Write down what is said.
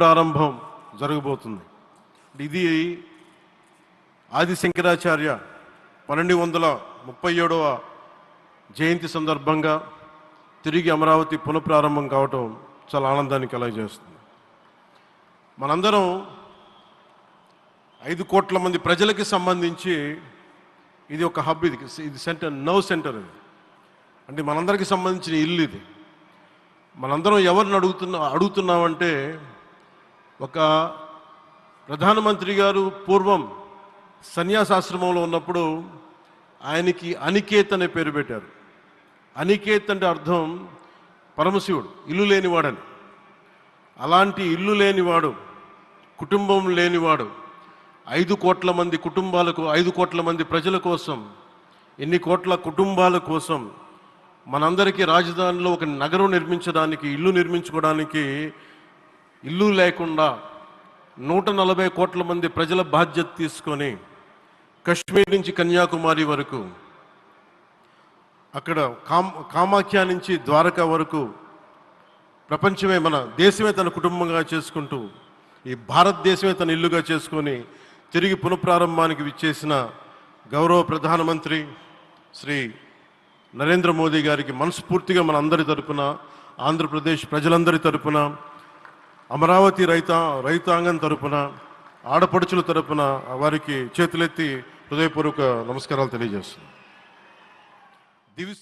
ప్రారంభం జరగబోతుంది. ఇది ఆది శంకరాచార్య పన్నెండు వందల ముప్పై ఏడవ జయంతి సందర్భంగా తిరిగి అమరావతి పునఃప్రారంభం కావటం చాలా ఆనందాన్ని కలగజేస్తుంది. మనందరం ఐదు కోట్ల మంది ప్రజలకి సంబంధించి ఇది ఒక హబ్ ఇది ఇది సెంటర్ నర్వ్ సెంటర్ ఇది. అంటే మనందరికీ సంబంధించిన ఇల్లు ఇది. మనందరం ఎవరిని అడుగుతున్నా అడుగుతున్నామంటే ఒక ప్రధానమంత్రి గారు పూర్వం సన్యాసాశ్రమంలో ఉన్నప్పుడు ఆయనకి అనికేత్ అనే పేరు పెట్టారు. అనికేత్ అంటే అర్థం పరమశివుడు ఇల్లు లేనివాడని. అలాంటి ఇల్లు లేనివాడు కుటుంబం లేనివాడు ఐదు కోట్ల మంది కుటుంబాలకు ఐదు కోట్ల మంది ప్రజల కోసం ఎన్ని కోట్ల కుటుంబాల కోసం మనందరికీ రాజధానిలో ఒక నగరం నిర్మించడానికి ఇల్లు నిర్మించుకోవడానికి ఇల్లు లేకుండా నూట నలభై కోట్ల మంది ప్రజల బాధ్యత తీసుకొని కశ్మీర్ నుంచి కన్యాకుమారి వరకు అక్కడ కామ్ కామాఖ్య నుంచి ద్వారకా వరకు ప్రపంచమే మన దేశమే తన కుటుంబంగా చేసుకుంటూ ఈ భారతదేశమే తన ఇల్లుగా చేసుకొని తిరిగి పునఃప్రారంభానికి విచ్చేసిన గౌరవ ప్రధానమంత్రి శ్రీ నరేంద్ర మోదీ గారికి మనస్ఫూర్తిగా మన అందరి తరపున ఆంధ్రప్రదేశ్ ప్రజలందరి తరపున అమరావతి రైతా రైతాంగం తరపున ఆడపడుచుల తరపున వారికి చేతులెత్తి హృదయపూర్వక నమస్కారాలు తెలియజేస్తున్నాను దివిసి